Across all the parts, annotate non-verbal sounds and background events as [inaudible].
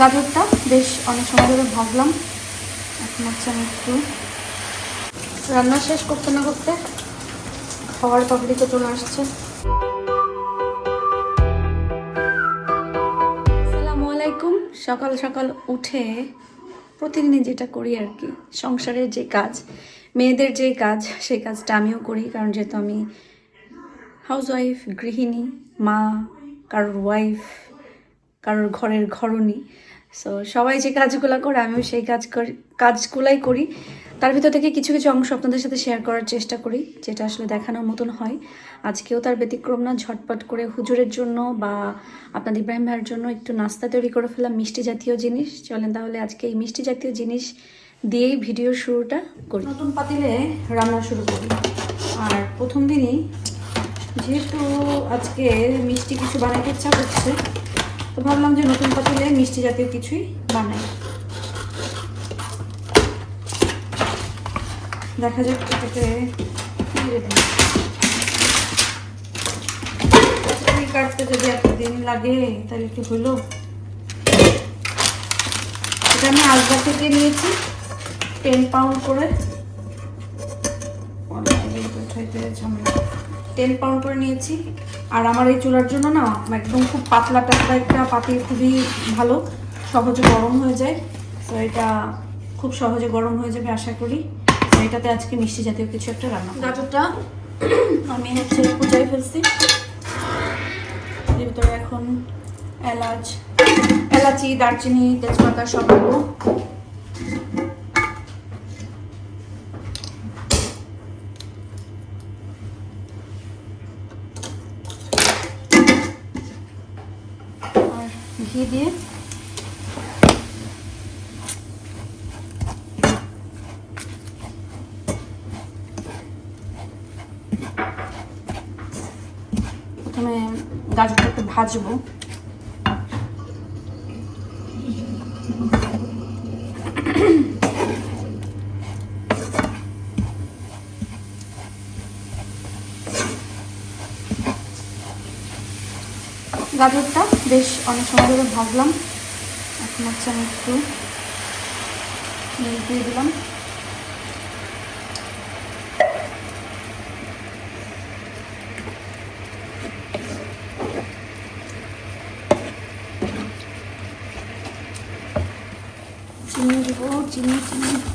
গাজরটা বেশ অনেক সময় ধরে ভাবলাম এখন হচ্ছে আমি একটু রান্না শেষ করতে না করতে খাওয়ার পাবলিকে চলে আসছে। আলাইকুম। সকাল সকাল উঠে প্রতিদিনই যেটা করি আর কি, সংসারের যে কাজ, মেয়েদের যে কাজ, সেই কাজটা আমিও করি। কারণ যেহেতু আমি হাউসওয়াইফ গৃহিণী, মা, কারোর ওয়াইফ কারোর ঘরের ঘরণী। সো সবাই যে কাজগুলো করে, আমিও সেই কাজ করি, কাজগুলাই করি। তার ভিতর থেকে কিছু কিছু অংশ আপনাদের সাথে শেয়ার করার চেষ্টা করি, যেটা আসলে দেখানোর মতন হয়। আজকেও তার ব্যতিক্রম না, ঝটপট করে হুজুরের জন্য বা আপনাদের ইব্রাহিম ভাইয়ের জন্য একটু নাস্তা তৈরি করে ফেলাম মিষ্টি জাতীয় জিনিস। চলেন তাহলে আজকে এই মিষ্টি জাতীয় জিনিস দিয়েই ভিডিও শুরুটা করি। নতুন পাতিলে রান্না শুরু করি। আর প্রথম দিনই যেহেতু আজকে মিষ্টি কিছু বানাইতে ইচ্ছা করছে তো ভাবলাম যে নতুন পাতিলে মিষ্টি জাতীয় কিছুই বানাই। দেখা যাক কাটতে যদি এতদিন লাগে, তাহলে কি হলো। এটা আমি আলগা থেকে নিয়েছি, টেন পাউন্ড করে। টেন পাউন্ড করে নিয়েছি। আর আমার এই চুলার জন্য না একদম খুব পাতলা টাতলা একটা পাতি খুবই ভালো, সহজে গরম হয়ে যায়। তো এটা খুব সহজে গরম হয়ে যাবে আশা করি। এটাতে আজকে মিষ্টি জাতীয় কিছু একটা রান্না। গাজরটা আমি হচ্ছে কুচাই ফেলছি। ভিতরে এখন এলাচ, এলাচি, দারচিনি, তেজপাতা সব দেবো দিয়ে প্রথমে গাজরটা একটু ভাজবো। গাজরটা বেশ, অনেক সময় ধরে ভাজলাম। এখন হচ্ছে আমি একটু নুন দিয়ে দিলাম। চিনি দিব, চিনি চিনি।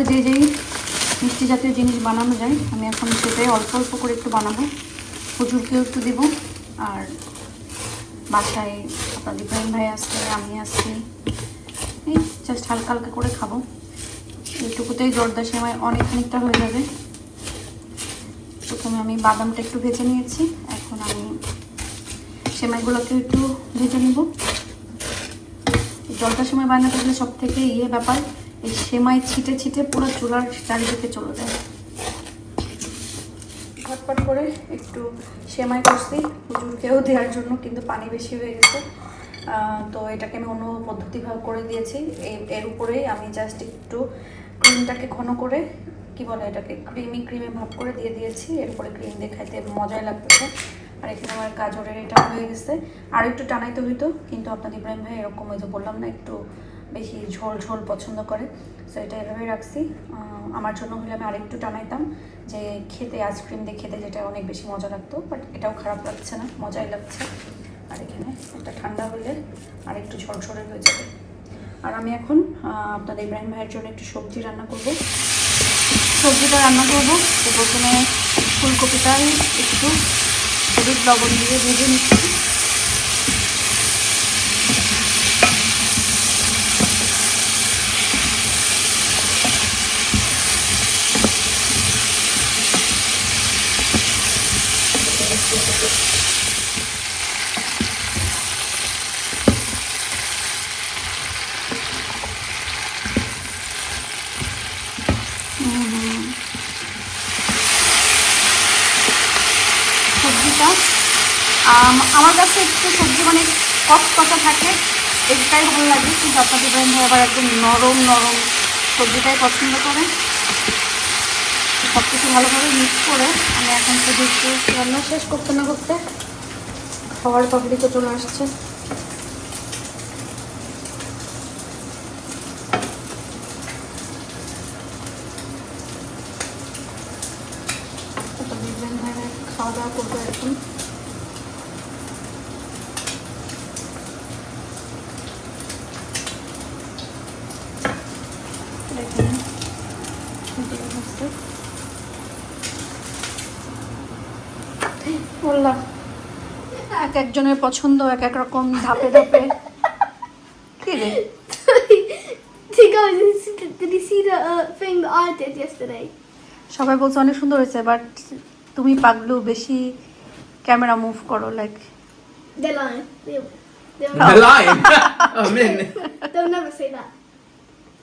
করে যে যেই মিষ্টি জাতীয় জিনিস বানানো যায়, আমি এখন সেটাই অল্প অল্প করে একটু বানাবো। হুজুরকেও একটু দেবো। আর বাসায় আপনার ইব্রাহিম ভাই আসছে, আমি আসছি, এই জাস্ট হালকা হালকা করে খাব। এইটুকুতেই জর্দা সেমাই অনেক খানিকটা হয়ে যাবে। প্রথমে আমি বাদামটা একটু ভেজে নিয়েছি, এখন আমি সেমাইগুলোকে একটু ভেজে নেব। জলটা সময় বানাতে গেলে সব থেকে ইয়ে ব্যাপার এই সেমাই ছিটে ছিটে পুরো চুলার চারিদিকে চলে যায়। ঝটপট করে একটু সেমাই করছি হুজুরকেও দেওয়ার জন্য, কিন্তু পানি বেশি হয়ে গেছে। তো এটাকে আমি অন্য পদ্ধতিভাবে করে দিয়েছি। এর উপরেই আমি জাস্ট একটু ক্রিমটাকে ঘন করে, কি বলে এটাকে ক্রিমি ক্রিমে ভাব করে দিয়ে দিয়েছি। এর উপরে ক্রিম দিয়ে খাইতে মজাই লাগতেছে। আর এখানে আমার গাজরের এটা হয়ে গেছে। আর একটু টানাইতে হইতো, কিন্তু আপনার ইব্রাহিম ভাই এরকম যে বললাম না, একটু বেশি ঝোল ঝোল পছন্দ করে। সো এটা এভাবেই রাখছি। আমার জন্য হলে আমি আরেকটু টানাইতাম যে খেতে আইসক্রিম দিয়ে খেতে যেটা অনেক বেশি মজা লাগতো বাট এটাও খারাপ লাগছে না, মজাই লাগছে। আর এখানে একটা ঠান্ডা হলে আর একটু ঝরঝরে হয়ে যাবে। আর আমি এখন আপনাদের ইব্রাহিম ভাইয়ের জন্য একটু সবজি রান্না করব। সবজিটা রান্না করব। প্রথমে ফুলকপিটাই একটু হলুদ লবণ দিয়ে ভেজে নিচ্ছি। আমার কাছে একটু সবজি মানে কচকচা থাকে, এটাই ভালো লাগে। কিন্তু আপনাদের ইব্রাহিম ভাই আবার একদম নরম নরম সবজিটাই পছন্দ করে। সব কিছু ভালোভাবে মিক্স করে আমি এখন শুধু একটু রান্না শেষ করতে না করতে খাবার পাবলিকে চলে আসছে তারপর ইব্রাহিম ভাইরা খাওয়া দাওয়া করব এখন এখানে দিয়ে হচ্ছে। করলাম। এক একজনের পছন্দ এক এক রকম ধাপে ধাপে। সবাই বলছে অনেক সুন্দর হয়েছে বাট তুমি পাগলু বেশি ক্যামেরা মুভ করো লাইক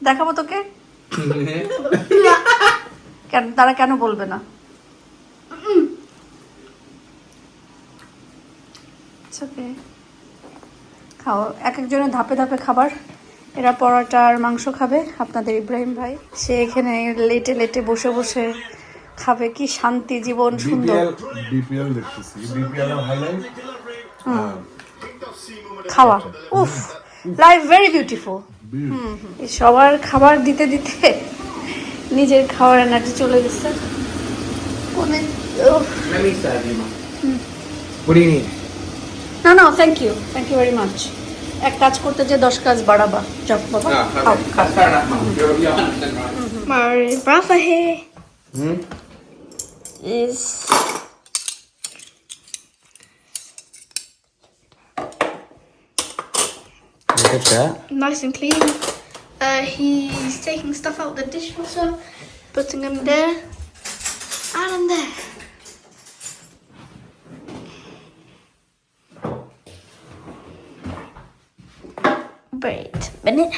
দেখাবো তোকে? [laughs] [laughs] কেন? তারা কেন বলবে না? It's okay. খাও। এক একজনের ধাপে ধাপে খাবার। এরা পরোটা আর মাংস খাবে। আপনাদের ইব্রাহিম ভাই সে এখানে লেটে লেটে বসে বসে খাবে। কি শান্তি জীবন সুন্দর। বিপিএল বিপিএল দেখতেছি। বিপিএল হাইলাইট খাওয়া। উফ লাইফ ভেরি বিউটিফুল সবার খাবার দিতে দিতে নিজের খাওয়ার এনার্জি চলে গেছে। অনেক উফ। Let me serve you, Mum. What do you need? না না thank you thank you very much এক কাজ করতে যে দশ কাজ বাড়াবা যাও বাবা Ah, খাও okay. খাও That's fair enough, Mum. You're, you're 100% right. My brother here Hmm? is Look at that. nice and clean. Uh, he's taking stuff out the dishwasher, putting them there and in there. Wait a minute.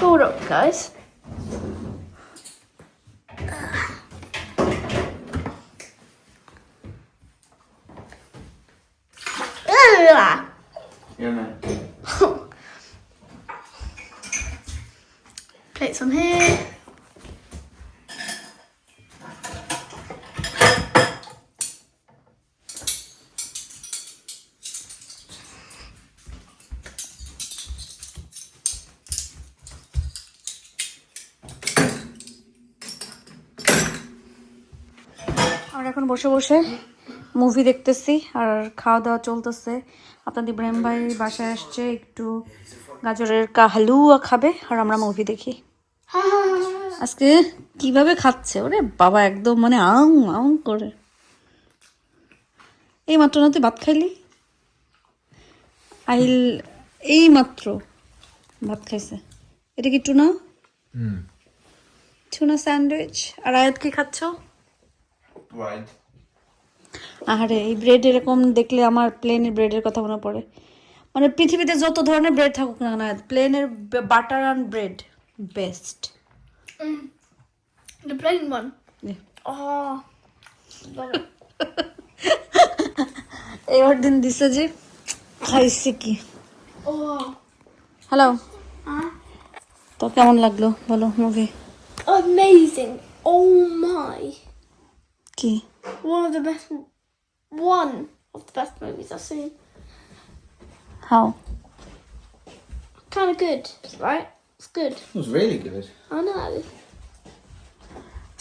Hold up, guys. Ah! Yeah, man. [laughs] Plates on here. বসে বসে movie দেখতেছি আর খাওয়া দাওয়া চলতেছে। আপনাদের ইব্রাহিম ভাই বাসায় আসছে একটু গাজরের কা হালুয়া খাবে আর আমরা মুভি দেখি। আজকে কীভাবে খাচ্ছে? ওরে বাবা একদম মানে আং আং করে। এই মাত্র না তুই ভাত খাইলি? আইল এই মাত্র ভাত খাইছে। এটা কি টুনা? Tuna sandwich. আর আয়াত কি খাচ্ছ? আরে এই ব্রেড এরকম দেখলে আমার প্লেনের ব্রেডের কথা মনে পড়ে মানে পৃথিবীতে যত ধরনের ব্রেড থাকুক না না প্লেনের butter and bread best The plain one. Oh. [laughs] এবার দিন দিছে যে খাইছে কি Oh. হ্যালো? তো কেমন লাগল বলো মুভি Amazing. Oh my. কি One of the best. One of the best movies I've seen. How Kind of good, right? It's good. It was really good. I know.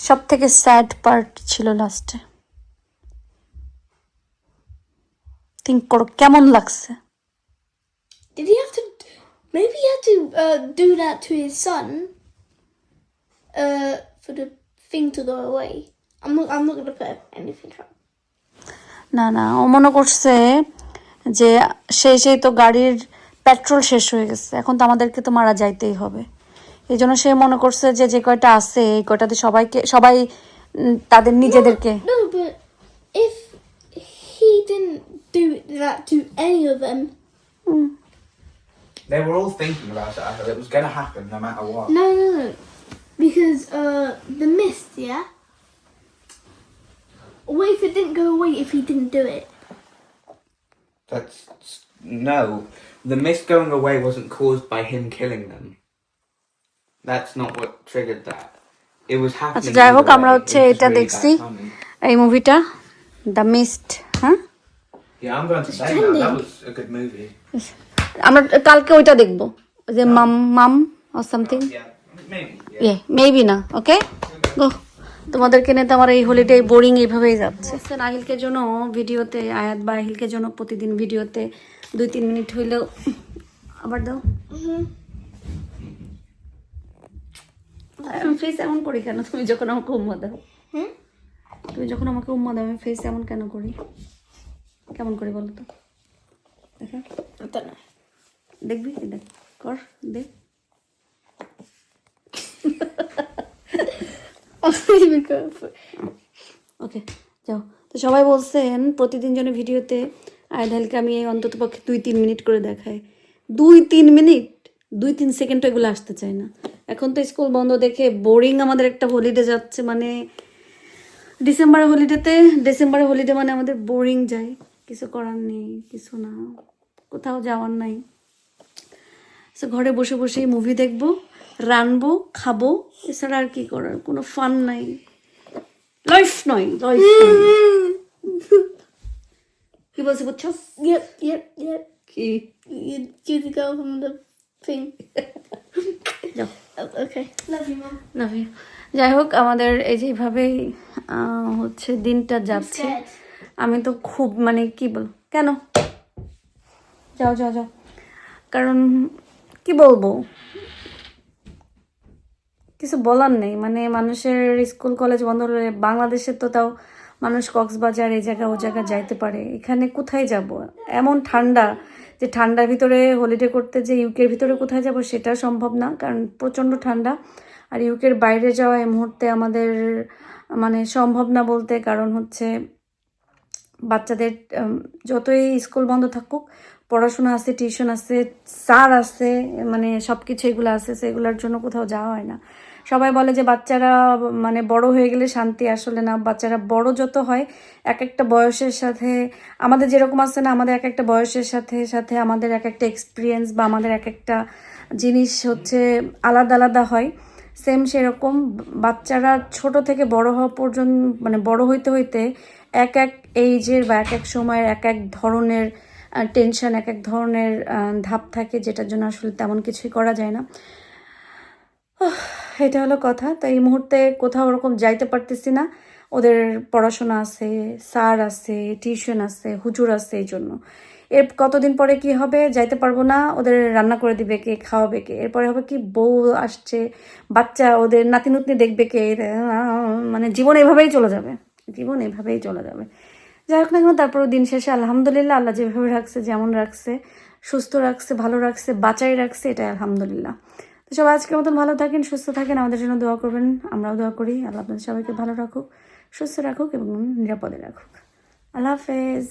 সব থেকে স্যাড পার্ট ছিল লাস্টে think করো কেমন লাগছে Did he have to? Maybe he had to uh, do that to his son. Uh, for the thing to go away. I'm not. I'm not gonna put anything up. না না ও মনে করছে যে সেই সেই তো গাড়ির পেট্রোল শেষ হয়ে গেছে এখন তো আমাদেরকে তো মারা যাইতেই হবে এই জন্য সে মনে করছে যে যে কয়টা আছে এই কয়টাতে সবাইকে সবাই তাদের নিজেদেরকে No, but if he didn't do that to any of them, They were all thinking about it. I thought it was going to happen no matter what. no, no, no, because uh, the mist, yeah. What if it didn't go away if he didn't do it? That's no. The mist going away wasn't caused by him killing them. That's not what triggered that. It was happening. আচ্ছা যাই হোক either আমরা way. হচ্ছে It was এটা really দেখছি bad timing. এই মুভিটা the mist হ্যাঁ Yeah, I'm going to say that. That was a good movie. আমরা কালকে ওইটা দেখবো ওই যে mum mum or something Yeah, maybe. Yeah. Yeah maybe না ওকে গো তোমাদেরকে নিয়ে তো আমার এই হলিডে বোরিং এইভাবেই যাচ্ছে। আহিলকে জন্য ভিডিওতে আয়াত বা আহিলকে জন্য প্রতিদিন ভিডিওতে দুই তিন মিনিট হইলেও আবার দাও। ফেস এমন করি কেন? তুমি যখন আমাকে উম্মা দাও? তুমি যখন আমাকে উম্মা দাও আমি ফেস এমন কেন করি? কেমন করি বলো তো? দেখা। দেখবি? দেখ কর দেখ ওকে যাও। তো সবাই বলছেন, প্রতিদিন যেন ভিডিওতে আয়ধালকে আমি এই অন্তত পক্ষে দুই তিন মিনিট করে দেখাই। দুই তিন মিনিট? দুই তিন সেকেন্ড এগুলো আসতে চায় না। এখন তো স্কুল বন্ধ দেখে বোরিং আমাদের একটা হলিডে যাচ্ছে মানে ডিসেম্বরের হলিডেতে ডিসেম্বরের হলিডে মানে আমাদের বোরিং যায়। কিছু করার নেই, কিছু না। কোথাও যাওয়ার নাই। সো ঘরে বসে বসে মুভি দেখব। রানবো খাব এছাড়া আর কি করার? কোনো ফান নাই। লাইফ নয় লাইফ কি বলছি বুঝছ. কি? mum. লাভ ইউ যাই হোক আমাদের এই যে এইভাবেই আহ, হচ্ছে দিনটা যাচ্ছে। আমি তো খুব মানে কি বল কেন? যাও যাও যাও। কারণ কি বলব? কিছু বলার নেই। মানে মানুষের স্কুল, কলেজ বন্ধ হলে বাংলাদেশে তো তাও মানুষ কক্সবাজার এই জায়গা ও জায়গা যাইতে পারে। এখানে কোথায় যাব? এমন ঠান্ডা যে ঠান্ডার ভিতরে হলিডে করতে যে ইউকের ভিতরে কোথায় যাব সেটা সম্ভব না, কারণ প্রচণ্ড ঠান্ডা। আর ইউকের বাইরে যাওয়া এই মুহূর্তে আমাদের মানে সম্ভব না বলতে, কারণ হচ্ছে বাচ্চাদের যতই স্কুল বন্ধ থাকুক পড়াশোনা আছে, টিউশন আছে, স্যার আছে মানে সব কিছু এগুলো আছে, সেগুলোর জন্য কোথাও যাওয়া হয় না। সবাই বলে যে বাচ্চারা মানে বড় হয়ে গেলে শান্তি আসলে না, বাচ্চারা বড় যত হয় এক একটা বয়সের সাথে, আমাদের যেরকম আছে না, আমাদের এক একটা বয়সের সাথে সাথে আমাদের এক একটা এক্সপিরিয়েন্স বা আমাদের এক একটা জিনিস হচ্ছে আলাদা আলাদা হয়। সেম সেরকম, বাচ্চারা ছোট থেকে বড় হওয়া পর্যন্ত মানে বড় হইতে হইতে এক এক এইজের বা এক এক সময়ের এক এক ধরনের টেনশন এক এক ধরনের ধাপ থাকে যেটার জন্য আসলে তেমন কিছুই করা যায় না। এটা হলো কথা। তো এই মুহূর্তে কোথাও ওরকম যাইতে পারতেছি না। ওদের পড়াশোনা আছে, স্যার আছে টিউশন আছে, হুজুর আছে এই জন্য। এর কতদিন পরে কি হবে যাইতে পারব না। ওদের রান্না করে দিবে কে, খাওয়াবে কে। এরপরে হবে কি বউ আসছে, বাচ্চা, ওদের নাতি নাতনি দেখবে কে। মানে জীবন এভাবেই চলে যাবে। জীবন এভাবেই চলে যাবে। যাই হোক না কেন, তারপরে দিন শেষে আলহামদুলিল্লাহ আল্লাহ যেভাবে রাখছে, যেমন রাখছে, সুস্থ রাখছে, ভালো রাখছে, বাঁচাই রাখছে, এটাই আলহামদুলিল্লাহ। তো সবাই আজকের মতন ভালো থাকেন, সুস্থ থাকেন, আমাদের জন্য দোয়া করবেন, আমরাও দোয়া করি। আল্লাহ আপনাদের সবাইকে ভালো রাখুক, সুস্থ রাখুক এবং নিরাপদে রাখুক। আল্লাহ হাফেজ।